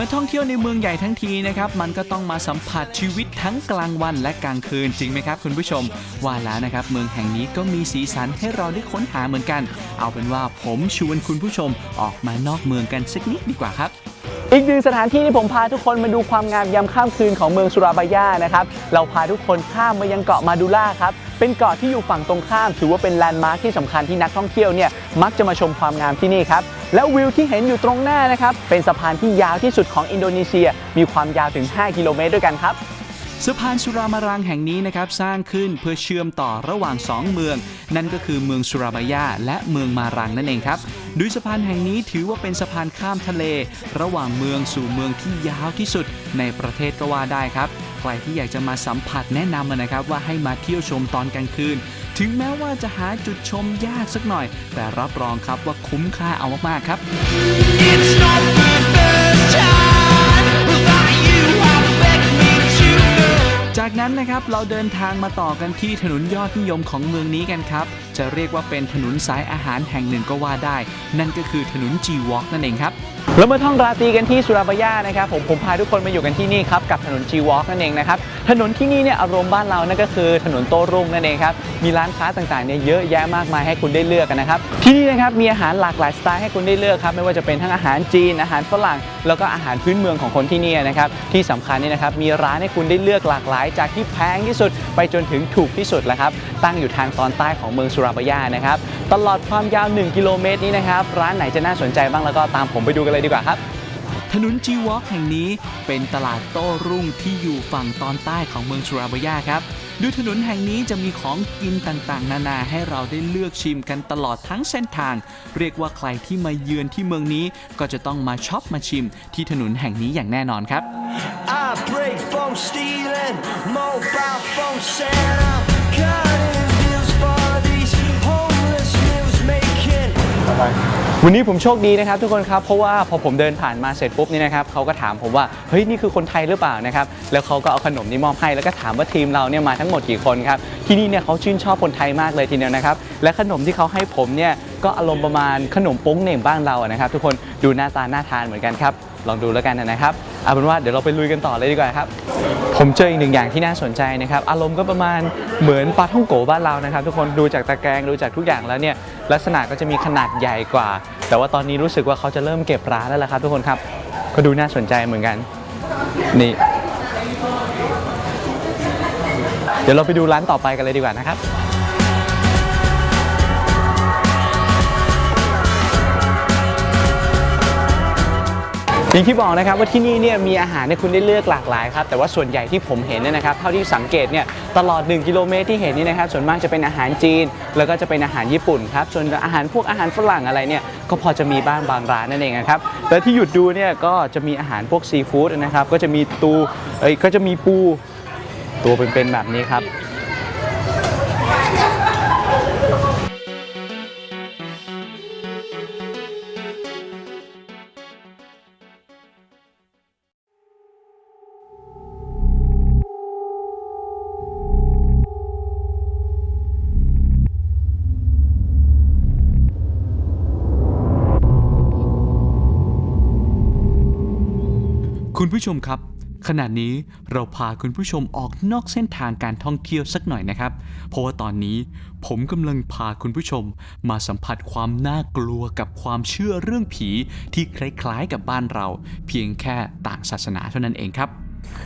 มื่อท่องเที่ยวในเมืองใหญ่ทั้งทีนะครับมันก็ต้องมาสัมผัสชีวิตทั้งกลางวันและกลางคืนจริงไหมครับคุณผู้ชม ว่าแล้วนะครับเมืองแห่งนี้ก็มีสีสันให้เราได้ค้นหาเหมือนกัน เอาเป็นว่าผมชวนคุณผู้ชมออกมานอกเมืองกันสักนิดดีกว่าครับ อีกหนึ่งสถานที่ที่ผมพาทุกคนมาดูความงามยามค่ำคืนของเมืองสุราบายานะครับ เราพาทุกคนข้ามมายังเกาะมาดูล่าครับ เป็นเกาะที่อยู่ฝั่งตรงข้าม ถือว่าเป็นแลนด์มาร์คที่สำคัญที่นักท่องเที่ยวเนี่ยมักจะมาชมความงามที่นี่ครับ แล้ววิวที่เห็นอยู่ตรงหน้านะครับ เป็นสะพานที่ยาวที่สุดของอินโดนีเซีย มีความยาวถึง 5 กิโลเมตรด้วยกันครับ สะพานสุรามารังแห่งนี้นะครับสร้างขึ้นเพื่อเชื่อมต่อระหว่างสองเมือง นั่นก็คือเมืองสุราบายาและเมืองมารังนั่นเองครับโดยสะพานแห่งนี้ถือว่าเป็นสะพานข้ามทะเล ระหว่างเมืองสู่เมืองที่ยาวที่สุดในประเทศก็ว่าได้ครับใครที่อยากจะมาสัมผัสแนะนำนะครับว่าให้มาเที่ยวชมตอนกลางคืน ถึงแม้ว่าจะหาจุดชมยากสักหน่อย แต่รับรองครับว่าคุ้มค่าเอามากๆครับ นั้นนะครับเราเดินทางมาต่อกันที่ถนนยอดนิยมของเมืองนี้กันครับ จะเรียกว่าเป็นถนนสายอาหารแห่งหนึ่งก็ว่าได้ นั่นก็คือถนนจีวอล์กนั่นเองครับ แล้วมาท่องราตรีกันที่สุราบายานะครับผมผมพาทุกคนมาอยู่กันที่นี่ครับกับถนนจีวอล์กนั่นเองนะครับถนนที่นี่เนี่ยอารมณ์บ้านเรานั่นก็คือถนนโต้รุ่งนั่นเองครับมีร้านค้าต่างๆเนี่ยเยอะแยะมากมายให้คุณได้เลือกกันนะครับที่นี่นะครับมีอาหารหลากหลายสไตล์ให้คุณได้เลือกครับไม่ว่าจะเป็นทั้งอาหารจีนอาหารฝรั่ง แล้วก็อาหารพื้นเมืองของคนที่นี่นะครับที่สำคัญนี่นะครับมีร้านให้คุณได้เลือกหลากหลาย จากที่แพงที่สุดไปจนถึงถูกที่สุดแล้วครับตั้งอยู่ทางตอนใต้ของเมืองสุราบายานะครับตลอดความยาว 1 กิโลเมตรนี้นะครับร้านไหนจะน่าสนใจบ้างแล้วก็ตามผมไปดูกันเลยดีกว่าครับ ถนนจีวอล์กแห่งนี้เป็นตลาดโต้รุ่งที่อยู่ฝั่งตอนใต้ของเมืองสุราบายาครับโดยถนนแห่งนี้จะมีของกินต่างๆ นานาให้เราได้เลือกชิมกันตลอดทั้งเส้นทาง เรียกว่าใครที่มาเยือนที่เมืองนี้ก็จะต้องมาช็อปมาชิมที่ถนนแห่งนี้อย่างแน่นอนครับ I break phone stealing, mobile phone set up, cutting deals for these homeless meals making. วันนี้ผมโชคดีนะครับทุกคนครับเพราะว่าพอผมเดินผ่านมาเสร็จปุ๊บนี่นะครับเขาก็ถามผมว่าเฮ้ยนี่คือคนไทยหรือเปล่านะครับแล้วเขาก็เอาขนมนี้มอบให้แล้วก็ถามว่าทีมเราเนี่ยมาทั้งหมดกี่คนครับที่นี่เนี่ยเขาชื่นชอบคนไทยมากเลยทีเดียวนะครับและขนมที่เขาให้ผมเนี่ยก็อารมณ์ประมาณขนมโป้งเหน่งบ้านเราอะนะครับทุกคนดูหน้าตาน่าทานเหมือนกันครับ ลองดูแล้วกันนะครับเอาเป็นว่าเดี๋ยวเราไปลุยกันต่อเลยดีกว่าครับ ผมเจออีกหนึ่งอย่างที่น่าสนใจนะครับ อารมณ์ก็ประมาณเหมือนปลาท่องโกบ้านเรานะครับ ทุกคนดูจากตะแกรงดูจากทุกอย่างแล้วเนี่ยลักษณะก็จะมีขนาดใหญ่กว่า แต่ว่าตอนนี้รู้สึกว่าเขาจะเริ่มเก็บร้านแล้วล่ะครับ ทุกคนครับก็ดูน่าสนใจเหมือนกัน นี่ เดี๋ยวเราไปดูร้านต่อไปกันเลยดีกว่านะครับ อย่างที่บอกนะครับว่าที่นี่เนี่ยมีอาหารให้คุณได้เลือกหลากหลายครับแต่ว่าส่วนใหญ่ที่ผมเห็นเนี่ยนะครับเท่าที่สังเกตเนี่ยตลอด 1 กิโลเมตรที่เห็นนี่นะครับส่วนมากจะเป็นอาหารจีน แล้วก็จะเป็นอาหารญี่ปุ่นครับส่วนอาหารพวกอาหารฝรั่งอะไรเนี่ยก็พอจะมีบ้างบางร้านนั่นเองครับแต่ที่หยุดดูเนี่ยก็จะมีอาหารพวกซีฟู้ดนะครับก็จะมีตูเอ้ยก็จะมีปูตัวเป็นๆแบบนี้ครับ คุณผู้ชมครับ ขณะนี้เราพาคุณผู้ชมออกนอกเส้นทางการท่องเที่ยวสักหน่อยนะครับ เพราะว่าตอนนี้ผมกำลังพาคุณผู้ชม มาสัมผัสความน่ากลัวกับความเชื่อเรื่องผีที่คล้ายๆกับบ้านเรา เพียงแค่ต่างศาสนาเท่านั้นเองครับ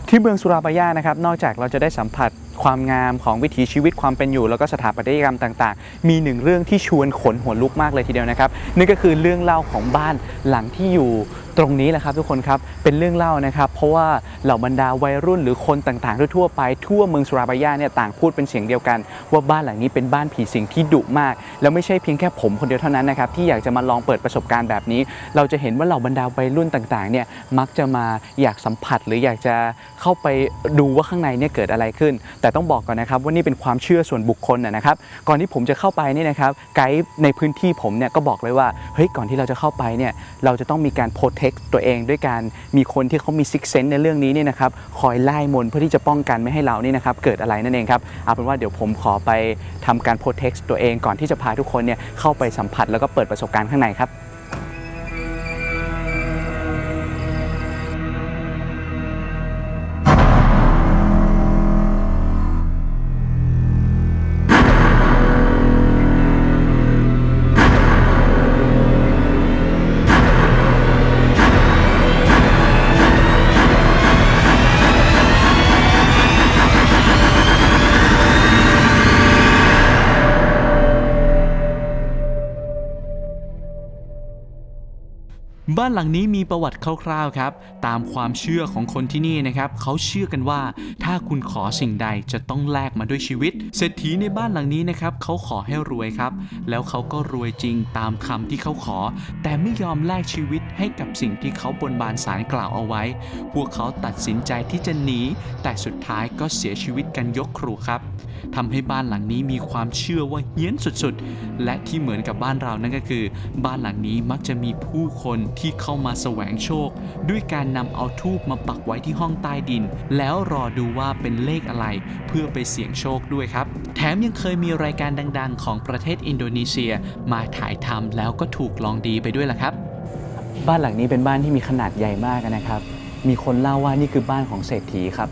ที่เมืองสุราบายานะครับ นอกจากเราจะได้สัมผัสความงามของวิถีชีวิตความเป็นอยู่ แล้วก็สถาปัตยกรรมต่างๆ มีหนึ่งเรื่องที่ชวนขนหัวลุกมากเลยทีเดียวนะครับนั่นก็คือเรื่องเล่าของบ้านหลังที่อยู่ตรงนี้แหละครับทุกคนครับเป็นเรื่องเล่านะครับ เพราะว่าเหล่าบรรดาวัยรุ่นหรือคนต่างๆทั่วไปทั่วเมืองสุราบายาเนี่ยต่างพูดเป็นเสียงเดียวกัน ว่าบ้านหลังนี้เป็นบ้านผีสิงที่ดุมาก แล้วไม่ใช่เพียงแค่ผมคนเดียวเท่านั้นนะครับที่อยากจะมาลองเปิดประสบการณ์แบบนี้ เราจะเห็นว่าเหล่าบรรดาวัยรุ่นต่างๆเนี่ยมักจะมาอยากสัมผัสหรืออยากจะเข้าไปดูว่าข้างในเนี่ยเกิดอะไรขึ้นแต่ต้องบอกก่อนนะครับว่านี่เป็นความเชื่อส่วนบุคคลนะครับ ก่อนที่ผมจะเข้าไปนี่นะครับไกด์ในพื้นที่ผมเนี่ยก็บอกเลยว่าเฮ้ยก่อนที่เราจะเข้าไปเนี่ยเราจะต้องมีการโปรเทคตัวเองด้วยการมีคนที่เขามีซิกเซนในเรื่องนี้เนี่ยนะครับคอยไล่มนเพื่อที่จะป้องกันไม่ให้เรานี่นะครับเกิดอะไรนั่นเองครับเอาเป็นว่าเดี๋ยวผมขอไปทำการโปรเทคตัวเองก่อนที่จะพาทุกคนเนี่ยเข้าไปสัมผัสแล้วก็เปิดประสบการณ์ข้างในครับ บ้านหลังนี้มีประวัติคร่าวๆครับ ตามความเชื่อของคนที่นี่นะครับเขาเชื่อกันว่า ถ้าคุณขอสิ่งใดจะต้องแลกมาด้วยชีวิต เศรษฐีในบ้านหลังนี้นะครับเขาขอให้รวยครับ แล้วเขาก็รวยจริงตามคำที่เขาขอ แต่ไม่ยอมแลกชีวิตให้กับสิ่งที่เขาบนบานสารกล่าวเอาไว้ พวกเขาตัดสินใจที่จะหนีแต่สุดท้ายก็เสียชีวิตกันยกครูครับทำให้บ้านหลังนี้มีความเชื่อว่าเฮี้ยนสุดๆ และที่เหมือนกับบ้านเรานั่นก็คือ บ้านหลังนี้มักจะมีผู้คนที่ที่เข้ามาแสวงโชค ด้วยการนำเอาทูบมาปักไว้ที่ห้องใต้ดิน แล้วรอดูว่าเป็นเลขอะไร เพื่อไปเสี่ยงโชคด้วยครับ แถมยังเคยมีรายการดัง ๆ ของประเทศอินโดนีเซีย มาถ่ายทำแล้วก็ถูกลองดีไปด้วยล่ะครับ บ้านหลังนี้เป็นบ้านที่มีขนาดใหญ่มากนะครับ มีคนเล่าว่านี่คือบ้านของเศรษฐีครับ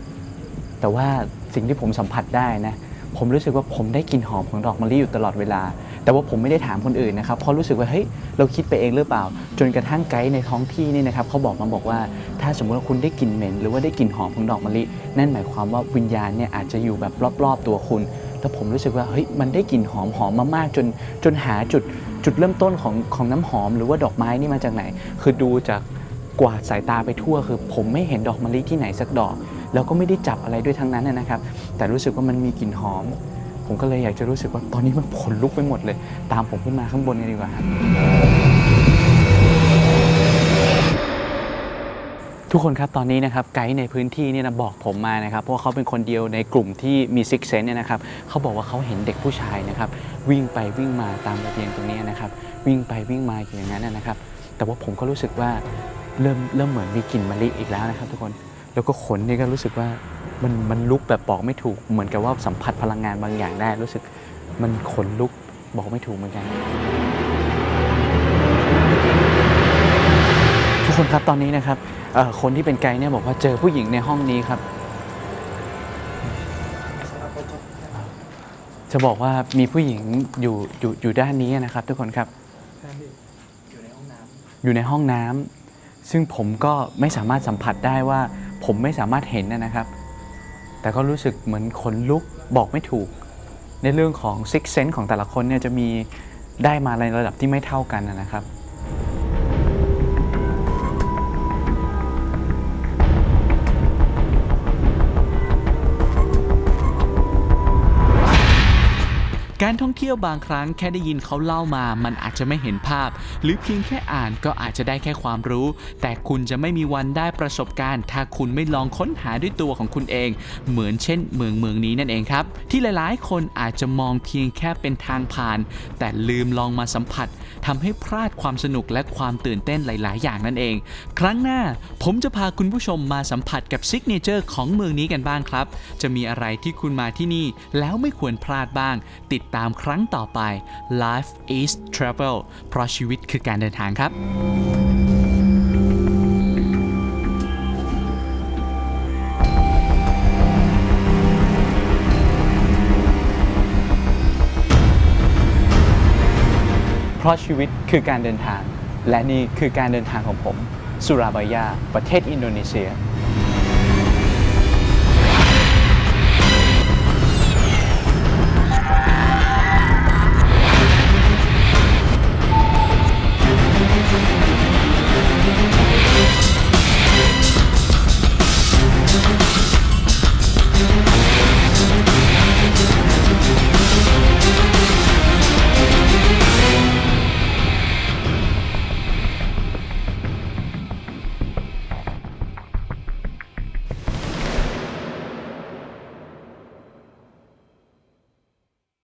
แต่ว่าสิ่งที่ผมสัมผัสได้นะ ผมรู้สึกว่าผมได้กลิ่นหอมของดอกมะลิอยู่ตลอดเวลา แต่ว่าผมไม่ได้ถามคนอื่นนะครับเพราะรู้สึกว่าเฮ้ยเราคิดไปเองหรือเปล่า จนกระทั่งไกด์ในท้องที่นี่นะครับเขาบอกมาบอกว่า ถ้าสมมติว่าคุณได้กลิ่นเหม็น หรือว่าได้กลิ่นหอมของดอกมะลินั่นหมายความว่าวิญญาณเนี่ยอาจจะอยู่แบบรอบๆตัวคุณแล้วผมรู้สึกว่าเฮ้ยมันได้กลิ่นหอมหอมมามากจนจนหาจุดจุดเริ่มต้นของของน้ำหอม หรือว่าดอกไม้นี่มาจากไหน คือดูจากกวาดสายตาไปทั่วคือ ผมไม่เห็นดอกมะลิที่ไหนสักดอก แล้วก็ไม่ได้จับอะไรด้วยทั้งนั้นนะครับ แต่รู้สึกว่ามันมีกลิ่นหอม ผมก็เลยอยากจะรู้สึกว่าตอนนี้มันขนลุกไปหมดเลย ตามผมขึ้นมาข้างบนกันดีกว่าครับทุกคนครับตอนนี้นะครับไกด์ในพื้นที่เนี่ยนะบอกผมมานะครับเพราะว่าเขาเป็นคนเดียวในกลุ่มที่มีซิกเซนเนี่ยนะครับเขาบอกว่าเขาเห็นเด็กผู้ชายนะครับวิ่งไปวิ่งมาตามระเบียงตรงนี้นะครับวิ่งไปวิ่งมาอย่างนั้นนะครับ แต่ว่าผมก็รู้สึกว่าเริ่มเริ่มเหมือนมีกลิ่นมะลิอีกแล้วนะครับทุกคน แล้วก็ขนนี่ก็รู้สึกว่ามันมันลุกแบบบอกไม่ถูกเหมือนกับว่าสัมผัสพลังงานบางอย่างได้ รู้สึกมันขนลุกบอกไม่ถูกเหมือนกัน ทุกคนครับตอนนี้นะครับเอ่อคนที่เป็นไกด์เนี่ยบอกว่าเจอผู้หญิงในห้องนี้ครับ จะบอกว่ามีผู้หญิงอยู่อยู่อยู่ด้านนี้นะครับ ทุกคนครับอยู่ในห้องน้ำซึ่งผมก็ไม่สามารถสัมผัสได้ว่า ผมไม่สามารถเห็นนะครับ แต่ก็รู้สึกเหมือนขนลุกบอกไม่ถูก ในเรื่องของซิกเซนของแต่ละคนเนี่ยจะมีได้มาในระดับที่ไม่เท่ากันนะครับ การท่องเที่ยวบางครั้งแค่ได้ยินเขาเล่ามา มันอาจจะไม่เห็นภาพ หรือเพียงแค่อ่านก็อาจจะได้แค่ความรู้ แต่คุณจะไม่มีวันได้ประสบการณ์ ถ้าคุณไม่ลองค้นหาด้วยตัวของคุณเอง เหมือนเช่น เมืองเมืองนี้นั่นเองครับ ที่หลายๆ คนอาจจะมองเพียงแค่เป็นทางผ่าน แต่ลืมลองมาสัมผัสทำให้พลาดความสนุกและความตื่นเต้นหลาย ๆ อย่างนั่นเอง ครั้งหน้าผมจะพาคุณผู้ชมมาสัมผัสกับซิกเนเจอร์ของเมืองนี้กันบ้างครับ จะมีอะไรที่คุณมาที่นี่แล้วไม่ควรพลาดบ้าง ติดตามครั้งต่อไป Life is Travel เพราะชีวิตคือการเดินทางครับเพราะชีวิตคือการเดินทาง และนี่คือการเดินทางของผม สุราบายา ประเทศอินโดนีเซีย